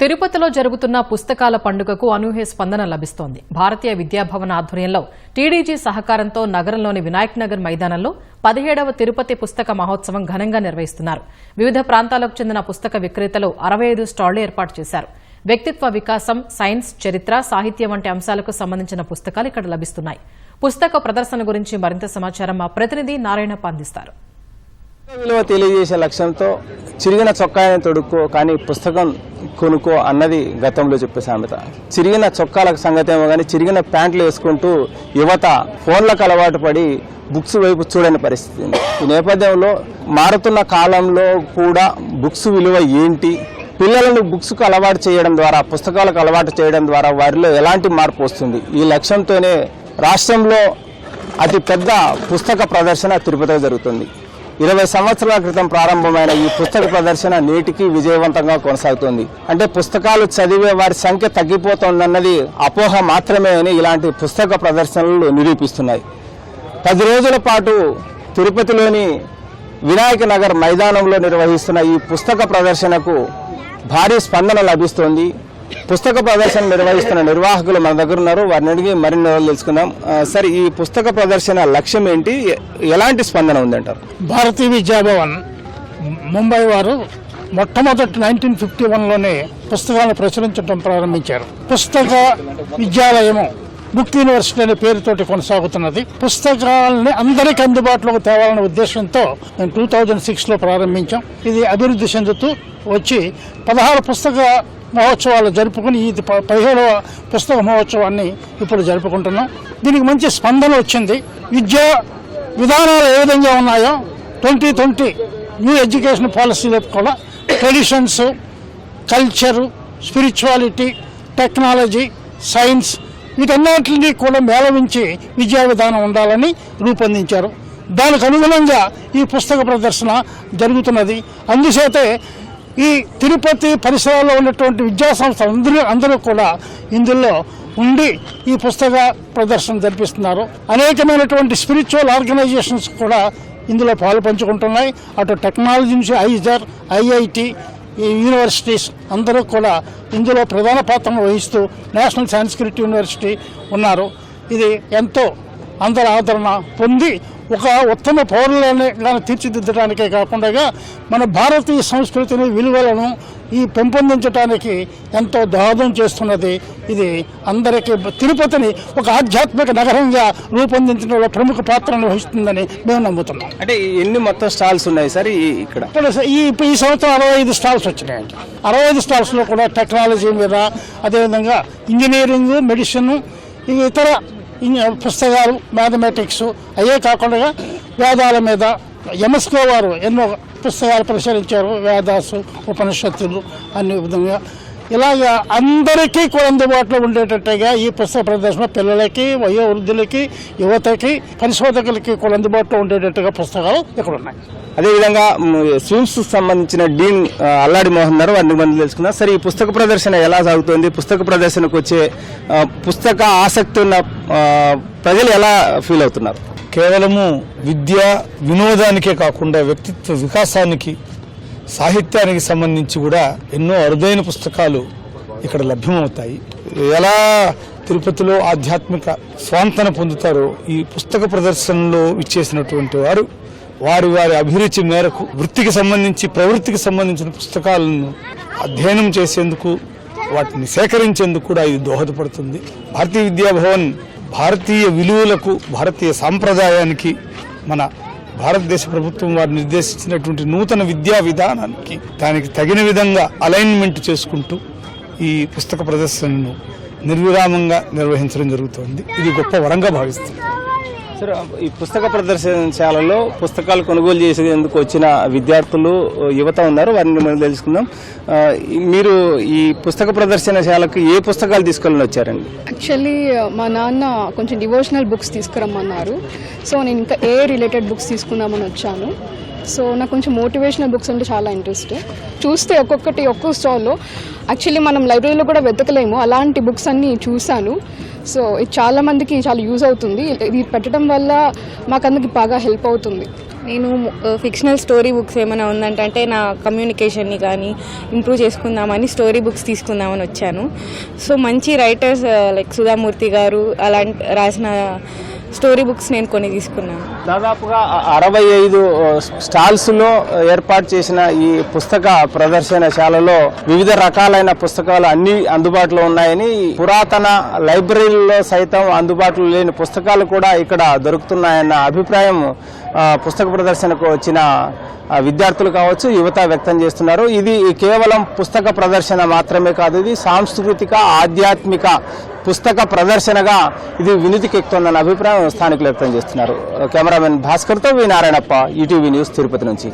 తిరుపతిలో జరుగుతున్న పుస్తకాల పండుగకు అనూహ్య స్పందన లభిస్తోంది. భారతీయ విద్యాభవన్ ఆధ్వర్యంలో టీడీజీ సహకారంతో నగరంలోని వినాయక్ నగర్ మైదానంలో పదిహేడవ తిరుపతి పుస్తక మహోత్సవం ఘనంగా నిర్వహిస్తున్నారు. వివిధ ప్రాంతాలకు చెందిన పుస్తక విక్రేతలు అరవై ఐదు స్టాళ్ళు ఏర్పాటు చేశారు. వ్యక్తిత్వ వికాసం సైన్స్ చరిత్ర సాహిత్యం వంటి అంశాలకు సంబంధించిన పుస్తకాలు ఇక్కడ లభిస్తున్నాయి. పుస్తక ప్రదర్శన గురించి మరింత సమాచారం మా ప్రతినిధి నారాయణప్ప అందిస్తారు విలువ తెలియజేసే లక్ష్యంతో చిరిగిన చొక్కాయని తొడుక్కో కానీ పుస్తకం కొనుక్కో అన్నది గతంలో చెప్పే సామెత చిరిగిన చొక్కాల సంగతి ఏమో కానీ చిరిగిన ప్యాంట్లు వేసుకుంటూ యువత ఫోన్లకు అలవాటు పడి బుక్స్ వైపు చూడని పరిస్థితి ఈ నేపథ్యంలో మారుతున్న కాలంలో కూడా బుక్స్ విలువ ఏంటి? పిల్లలను బుక్స్కు అలవాటు చేయడం ద్వారా పుస్తకాలకు అలవాటు చేయడం ద్వారా వారిలో ఎలాంటి మార్పు వస్తుంది? ఈ లక్ష్యంతోనే రాష్ట్రంలో అతి పెద్ద పుస్తక ప్రదర్శన తిరుపతిలో జరుగుతుంది. ఇరవై సంవత్సరాల క్రితం ప్రారంభమైన ఈ పుస్తక ప్రదర్శన నేటికి విజయవంతంగా కొనసాగుతుంది. అంటే పుస్తకాలు చదివే వారి సంఖ్య తగ్గిపోతుందన్నది అపోహ మాత్రమే అని ఇలాంటి పుస్తక ప్రదర్శనలు నిరూపిస్తున్నాయి. పది రోజుల పాటు తిరుపతిలోని వినాయక నగర్ మైదానంలో నిర్వహిస్తున్న ఈ పుస్తక ప్రదర్శనకు భారీ స్పందన లభిస్తోంది. పుస్తక ప్రదర్శన నిర్వహిస్తున్న నిర్వాహకులు మన దగ్గర ఉన్నారు. వారిని అడిగి మరిన్ని వివరాలు తెలుసుకుందాం. సార్ ఈ పుస్తక ప్రదర్శన లక్ష్యం ఏంటి? ఎలాంటి స్పందన ఉందంటారు? భారతీయ విద్యాభవన్ ముంబై వారు మొట్టమొదటి నైన్టీన్ ఫిఫ్టీ వన్లోనే పుస్తకాలను ప్రచురించడం ప్రారంభించారు. పుస్తక విద్యాలయము బుక్ యూనివర్సిటీ అనే పేరుతోటి కొనసాగుతున్నది. పుస్తకాలని అందరికీ అందుబాటులోకి తేవాలనే ఉద్దేశంతో మేము టూ థౌజండ్ సిక్స్లో ప్రారంభించాం. ఇది అభివృద్ధి చెందుతూ వచ్చి పదహారు పుస్తక మహోత్సవాలు జరుపుకుని ఇది ప- పదిహేడవ పుస్తక మహోత్సవాన్ని ఇప్పుడు జరుపుకుంటున్నాం. దీనికి మంచి స్పందన వచ్చింది. విద్యా విధానాలు ఏ విధంగా ఉన్నాయో ట్వంటీ ట్వంటీ న్యూ ఎడ్యుకేషన్ పాలసీలో కూడా traditions culture spirituality technology science వీటన్నింటినీ కూడా మేళవించి విద్యా విధానం ఉండాలని రూపొందించారు. దానికి అనుగుణంగా ఈ పుస్తక ప్రదర్శన జరుగుతున్నది. అందుచేతే ఈ తిరుపతి పరిసరాల్లో ఉన్నటువంటి విద్యా సంస్థలు అందరూ అందరూ కూడా ఇందులో ఉండి ఈ పుస్తక ప్రదర్శన జరిపిస్తున్నారు. అనేకమైనటువంటి స్పిరిచువల్ ఆర్గనైజేషన్స్ కూడా ఇందులో పాలు పంచుకుంటున్నాయి. అటు టెక్నాలజీ నుంచి ఐజర్ ఐఐటి ఈ యూనివర్సిటీస్ అందరూ కూడా ఇందులో ప్రధాన పాత్రను వహిస్తూ నేషనల్ సాంస్క్రిట్ యూనివర్సిటీ ఉన్నారు. ఇది ఎంతో అందరి ఆదరణ పొంది ఒక ఉత్తమ పౌరులని తీర్చిదిద్దడానికే కాకుండా మన భారతీయ సంస్కృతిని విలువలను ఈ పెంపొందించడానికి ఎంతో దోహదం చేస్తున్నది. ఇది అందరికీ తిరుపతిని ఒక ఆధ్యాత్మిక నగరంగా రూపొందించడంలో ప్రముఖ పాత్రను వహిస్తుందని మేము నమ్ముతున్నాం. అంటే ఎన్ని మొత్తం స్టాల్స్ ఉన్నాయి సార్ ఇక్కడ? ఈ ఈ సంవత్సరం అరవై ఐదు స్టాల్స్ వచ్చినాయండి. అరవై ఐదు స్టాల్స్లో కూడా టెక్నాలజీ మీద అదేవిధంగా ఇంజనీరింగ్ మెడిసిన్ ఇవి ఇతర పుస్తకాలు మ్యాథమెటిక్స్ అయ్యే కాకుండా వేదాల మీద ఎమస్కో వారు ఎన్నో పుస్తకాలు ప్రచురించారు వేదాసు ఉపనిషత్తులు అన్ని విధంగా. ఇలాగా అందరికీ కూడా అందుబాటులో ఉండేటట్టుగా ఈ పుస్తక ప్రదర్శన పిల్లలకి వయోవృద్ధులకి యువతకి పరిశోధకులకి కూడా అందుబాటులో ఉండేటట్టుగా పుస్తకాలు ఇక్కడ ఉన్నాయి అదేవిధంగా స్విమ్స్ సంబంధించిన డీన్ అల్లాడి మోహన్ గారు వారిని మనం తెలుసుకుందాం. సరే ఈ పుస్తక ప్రదర్శన ఎలా సాగుతుంది? పుస్తక ప్రదర్శనకు వచ్చే పుస్తక ఆసక్తి ఉన్న ప్రజలు ఎలా ఫీల్ అవుతున్నారు? కేవలము విద్య వినోదానికే కాకుండా వ్యక్తిత్వ వికాసానికి సాహిత్యానికి సంబంధించి కూడా ఎన్నో అరుదైన పుస్తకాలు ఇక్కడ లభ్యమవుతాయి. ఎలా తిరుపతిలో ఆధ్యాత్మిక స్వాంతన పొందుతారో ఈ పుస్తక ప్రదర్శనలో ఇచ్చేసినటువంటి వారు వారి వారి అభిరుచి మేరకు వృత్తికి సంబంధించి ప్రవృత్తికి సంబంధించిన పుస్తకాలను అధ్యయనం చేసేందుకు వాటిని సేకరించేందుకు కూడా ఇది దోహదపడుతుంది. భారతీయ విద్యాభవన్ భారతీయ విలువలకు భారతీయ సాంప్రదాయానికి మన భారతదేశ ప్రభుత్వం వారు నిర్దేశించినటువంటి నూతన విద్యా విధానానికి దానికి తగిన విధంగా అలైన్మెంట్ చేసుకుంటూ ఈ పుస్తక ప్రదర్శనను నిర్విరామంగా నిర్వహించడం జరుగుతోంది. ఇది గొప్ప వరంగా భావిస్తుంది సార్ ఈ పుస్తక ప్రదర్శనశాలలో పుస్తకాలు కొనుగోలు చేసేందుకు వచ్చిన విద్యార్థులు యువత ఉన్నారు. వారిని మనం తెలుసుకుందాం. మీరు ఈ పుస్తక ప్రదర్శనశాలకు ఏ పుస్తకాలు తీసుకొని వచ్చారండి? యాక్చువల్లీ మా నాన్న కొంచెం డివోషనల్ బుక్స్ తీసుకురమ్మన్నారు. సో నేను ఇంకా ఏ రిలేటెడ్ బుక్స్ తీసుకుందామని వచ్చాను. సో నాకు కొంచెం మోటివేషనల్ బుక్స్ అంటే చాలా ఇంట్రెస్ట్ చూస్తే ఒక్కొక్కటి ఒక్కో స్టాల్లో యాక్చువల్లీ మనం లైబ్రరీలో కూడా వెతకలేము. అలాంటి బుక్స్ అన్నీ చూశాను. సో ఇది చాలా మందికి చాలా యూజ్ అవుతుంది. ఇది పెట్టడం వల్ల మాకందరికి బాగా హెల్ప్ అవుతుంది. నేను ఫిక్షనల్ స్టోరీ బుక్స్ ఏమైనా ఉందంటే అంటే నా కమ్యూనికేషన్ని కానీ ఇంప్రూవ్ చేసుకుందామని స్టోరీ బుక్స్ తీసుకుందామని వచ్చాను. సో మంచి రైటర్స్ లైక్ సుధామూర్తి గారు అలాంటి రాసిన స్టోరీ బుక్స్ నేను కొన్ని తీసుకున్నాను. దాదాపుగా అరవై ఐదు స్టాల్స్లో ఏర్పాటు చేసిన ఈ పుస్తక ప్రదర్శనశాలలో వివిధ రకాలైన పుస్తకాలు అన్ని అందుబాటులో ఉన్నాయని పురాతన లైబ్రరీలో సైతం అందుబాటులో లేని పుస్తకాలు కూడా ఇక్కడ దొరుకుతున్నాయన్న అభిప్రాయం పుస్తక ప్రదర్శనకు వచ్చిన విద్యార్థులు కావచ్చు యువత వ్యక్తం చేస్తున్నారు. ఇది కేవలం పుస్తక ప్రదర్శన మాత్రమే కాదు ఇది సాంస్కృతిక ఆధ్యాత్మిక పుస్తక ప్రదర్శనగా ఇది వినితికెక్కుతుందన్న అభిప్రాయం స్థానికులు వ్యక్తం చేస్తున్నారు. Cameraman భాస్కర్తో V Narayanappa ETV news Tirupati నుంచి.